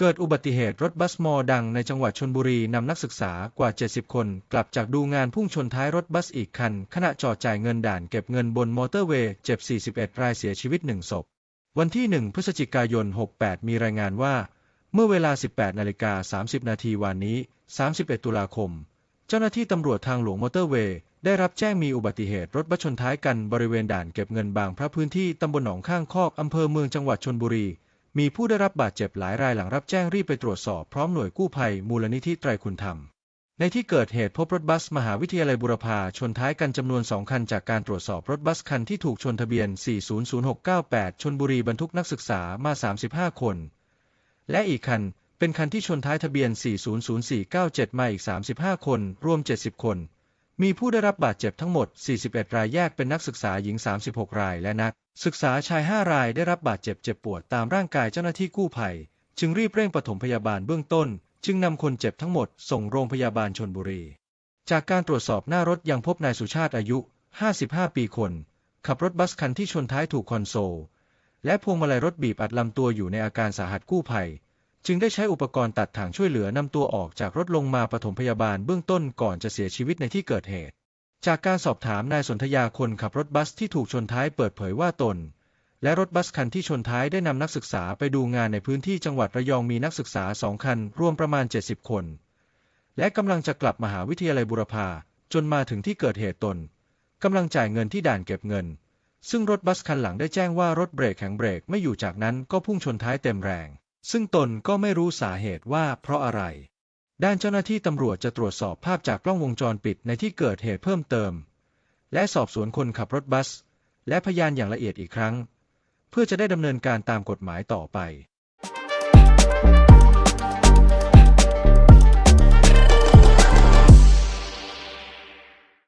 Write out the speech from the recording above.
เกิดอุบัติเหตุรถบัสมอดังในจังหวัดชนบุรีนำนักศึกษากว่า 70 คน กลับจากดูงานพุ่งชนท้ายรถบัสอีกคัน ขณะจอดจ่ายเงินด่านเก็บเงินบนมอเตอร์เวย์เจ็บ 41 รายเสียชีวิต 1 ศพ วันที่ 1 พฤศจิกายน 68 มีรายงานว่า เมื่อเวลา 18 นาฬิกา 30 นาทีวันนี้ 31 ตุลาคม เจ้าหน้าที่ตำรวจทางหลวงมอเตอร์เวย์ได้รับแจ้งมีอุบัติเหตุรถบัสชนท้ายกันบริเวณด่านเก็บเงินบางพระพื้นที่ตำบลหนองข้างคอกอำเภอเมืองจังหวัดชนบุรี มีผู้ได้รับบาดเจ็บหลายรายหลังรับแจ้งรีบไปตรวจสอบพร้อมหน่วยกู้ภัยมูลนิธิไตรคุณธรรม ในที่เกิดเหตุพบรถบัสมหาวิทยาลัยบุรพาชนท้ายกันจำนวนสองคันจากการตรวจสอบรถบัสคันที่ถูกชนทะเบียน 400698 ชนบุรีบรรทุกนักศึกษามา 35 คน และอีกคันเป็นคันที่ชนท้ายทะเบียน 400497 มาอีก 35 คน รวม 70 คน มีผู้ได้รับบาดเจ็บทั้งหมด 41 รายแยกเป็นนักศึกษาหญิง 36 ราย และนัก ศึกษาชาย 5 รายได้รับบาดเจ็บเจ็บปวดตามร่างกายเจ้าหน้าที่กู้ภัย จึงรีบเร่งปฐมพยาบาลเบื้องต้น จึงนำคนเจ็บทั้งหมดส่งโรงพยาบาลชนบุรี จากการตรวจสอบหน้ารถยังพบนายสุชาติอายุ 55 ปีคน ขับรถบัสคันที่ชนท้ายถูกคอนโซลและพวงมาลัยรถบีบอัดลำตัวอยู่ในอาการสาหัสกู้ภัย จึงได้ใช้อุปกรณ์ตัดถ่างช่วยเหลือนำตัวออกจากรถลงมาปฐมพยาบาลเบื้องต้นก่อนจะเสียชีวิตในที่เกิดเหตุ จากการสอบถามนายสนธยาคนขับรถบัสที่ถูกชนท้ายเปิดเผยว่าตน และรถบัสคันที่ชนท้ายได้นำนักศึกษาไปดูงานในพื้นที่จังหวัดระยองมีนักศึกษาสองคัน รวมประมาณ 70 คน และกำลังจะกลับมหาวิทยาลัยบุรพาจนมาถึงที่เกิดเหตุตนกำลังจ่ายเงินที่ด่านเก็บเงิน ซึ่งรถบัสคันหลังได้แจ้งว่ารถเบรกแข็งเบรกไม่อยู่จากนั้นก็พุ่งชนท้ายเต็มแรง ซึ่งตนก็ไม่รู้สาเหตุว่าเพราะอะไร ด้านเจ้าหน้าที่ตำรวจจะตรวจสอบภาพจากกล้องวงจรปิดในที่เกิดเหตุเพิ่มเติม และสอบสวนคนขับรถบัส และพยานอย่างละเอียดอีกครั้ง เพื่อจะได้ดำเนินการตามกฎหมายต่อไป